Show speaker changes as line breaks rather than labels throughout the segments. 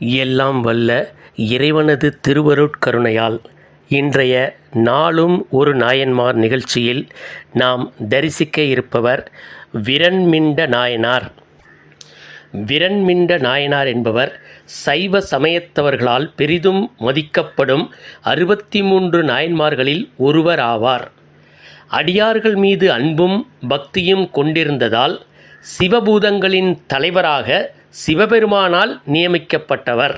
எல்லாம் வல்ல இறைவனது திருவருட்கருணையால் இன்றைய நாளும் ஒரு நாயன்மார் நிகழ்ச்சியில் நாம் தரிசிக்க இருப்பவர் விரண்மிண்ட நாயனார். விரண்மிண்ட நாயனார் என்பவர் சைவ சமயத்தவர்களால் பெரிதும் மதிக்கப்படும் அறுபத்தி மூன்று நாயன்மார்களில் ஒருவர் ஆவார். அடியார்கள் மீது அன்பும் பக்தியும் கொண்டிருந்ததால் சிவபூதங்களின் தலைவராக சிவபெருமானால் நியமிக்கப்பட்டவர்.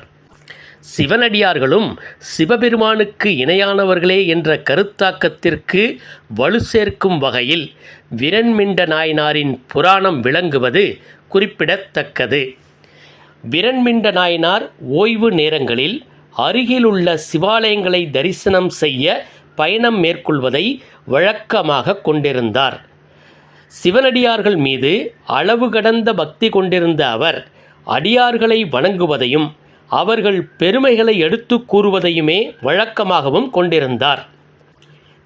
சிவனடியார்களும் சிவபெருமானுக்கு இணையானவர்களே என்ற கருத்தாக்கத்திற்கு வலு சேர்க்கும் வகையில் விரண்மிண்ட நாயனாரின் புராணம் விளங்குவது குறிப்பிடத்தக்கது. விரண்மிண்ட நாயனார் ஓய்வு நேரங்களில் அருகிலுள்ள சிவாலயங்களை தரிசனம் செய்ய பயணம் மேற்கொள்வதை வழக்கமாக கொண்டிருந்தார். சிவனடியார்கள் மீது அளவு கடந்த பக்தி கொண்டிருந்த அவர் அடியார்களை வணங்குவதையும் அவர்கள் பெருமைகளை எடுத்து கூறுவதையுமே வழக்கமாகவும் கொண்டிருந்தார்.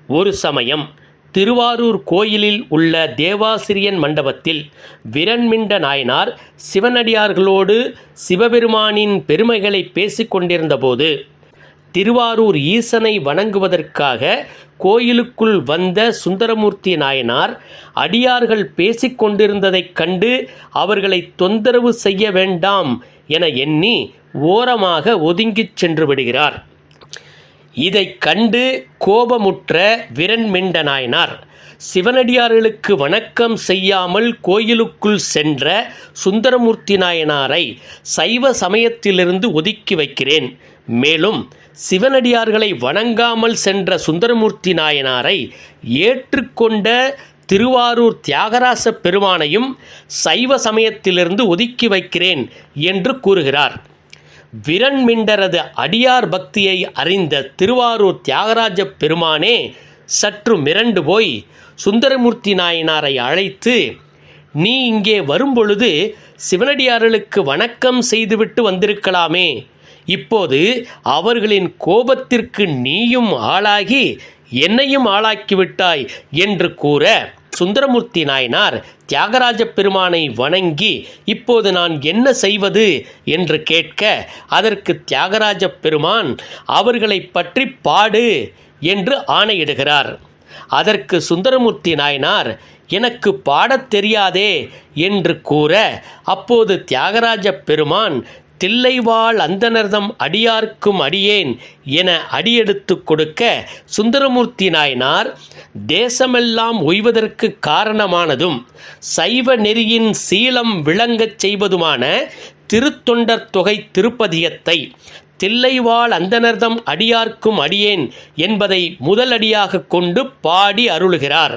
ஒரு சமயம் திருவாரூர் கோயிலில் உள்ள தேவாசிரியன் மண்டபத்தில் விரண்மிண்ட நாயனார் சிவனடியார்களோடு சிவபெருமானின் பெருமைகளை பேசிக் கொண்டிருந்தபோது திருவாரூர் ஈசனை வணங்குவதற்காக கோயிலுக்குள் வந்த சுந்தரமூர்த்தி நாயனார் அடியார்கள் பேசிக் கொண்டிருந்ததைக் கண்டு அவர்களை தொந்தரவு செய்ய வேண்டாம் என எண்ணி ஓரமாக ஒதுங்கிச் சென்று விடுகிறார். இதைக் கண்டு கோபமுற்ற விரண்மிண்ட நாயனார் சிவனடியார்களுக்கு வணக்கம் செய்யாமல் கோயிலுக்குள் சென்ற சுந்தரமூர்த்தி நாயனாரை சைவ சமயத்திலிருந்து ஒதுக்கி வைக்கிறேன். மேலும் சிவனடியார்களை வணங்காமல் சென்ற சுந்தரமூர்த்தி நாயனாரை ஏற்றுக்கொண்ட திருவாரூர் தியாகராச பெருமானையும் சைவ சமயத்திலிருந்து ஒதுக்கி வைக்கிறேன் என்று கூறுகிறார். விரண்மிண்டரது அடியார் பக்தியை அறிந்த திருவாரூர் தியாகராஜ பெருமானே சற்று மிரண்டு போய் சுந்தரமூர்த்தி நாயனாரை அழைத்து நீ இங்கே வரும்பொழுது சிவனடியார்களுக்கு வணக்கம் செய்துவிட்டு வந்திருக்கலாமே இப்போது அவர்களின் கோபத்திற்கு நீயும் ஆளாகி என்னையும் ஆளாக்கிவிட்டாய் என்று கூற சுந்தரமூர்த்தி நாயனார் தியாகராஜ பெருமானை வணங்கி இப்போது நான் என்ன செய்வது? என்று கேட்க அதற்கு தியாகராஜ பெருமான் அவர்களை பற்றி பாடு என்று ஆணையிடுகிறார். அதற்கு சுந்தரமூர்த்தி நாயனார் எனக்கு பாடத் தெரியாதே என்று கூற அப்போது தியாகராஜ பெருமான் தில்லைவாழ் அந்தனர்தம் அடியார்க்கும் அடியேன் என அடியெடுத்து கொடுக்க சுந்தரமூர்த்தி நாயனார் தேசமெல்லாம் ஒய்வதற்கு காரணமானதும் சைவ நெறியின் சீலம் விளங்கச் செய்வதுமான திருத்தொண்டர் தொகை திருப்பதியத்தை தில்லைவாழ் அந்தனர்தம் அடியார்க்கும் அடியேன் என்பதை முதலடியாக கொண்டு பாடி அருளுகிறார்.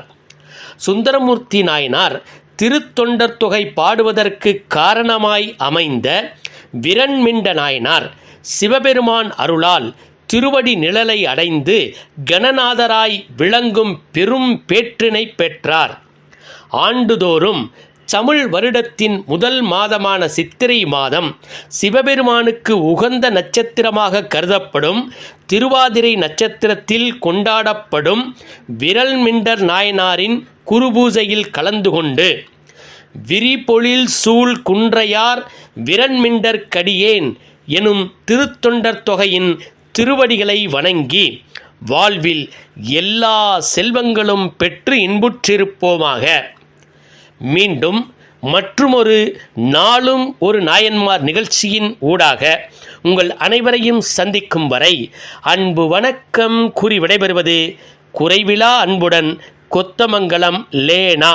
சுந்தரமூர்த்தி நாயனார் திருத்தொண்டர் தொகை பாடுவதற்கு காரணமாய் அமைந்த விரண்மிண்ட நாயனார் சிவபெருமான் அருளால் திருவடி நிழலை அடைந்து கணநாதராய் விளங்கும் பெரும் பேற்றினை பெற்றார். ஆண்டுதோறும் தமிழ் வருடத்தின் முதல் மாதமான சித்திரை மாதம் சிவபெருமானுக்கு உகந்த நட்சத்திரமாக கருதப்படும் திருவாதிரை நட்சத்திரத்தில் கொண்டாடப்படும் விரல்மிண்டர் நாயனாரின் குருபூஜையில் கலந்து கொண்டு விரிபொழில் சூழ் குன்றையார் விரண்மிண்டர் கடியேன் எனும் திருத்தொண்டர் தொகையின் திருவடிகளை வணங்கி வாழ்வில் எல்லா செல்வங்களும் பெற்று இன்புற்றிருப்போமாக. மீண்டும் மற்றுமொரு நாளும் ஒரு நாயன்மார் நிகழ்ச்சியின் ஊடாக உங்கள் அனைவரையும் சந்திக்கும் வரை அன்பு வணக்கம் கூறி விடைபெறுவது குறைவிலா அன்புடன் கொத்தமங்கலம் லேனா.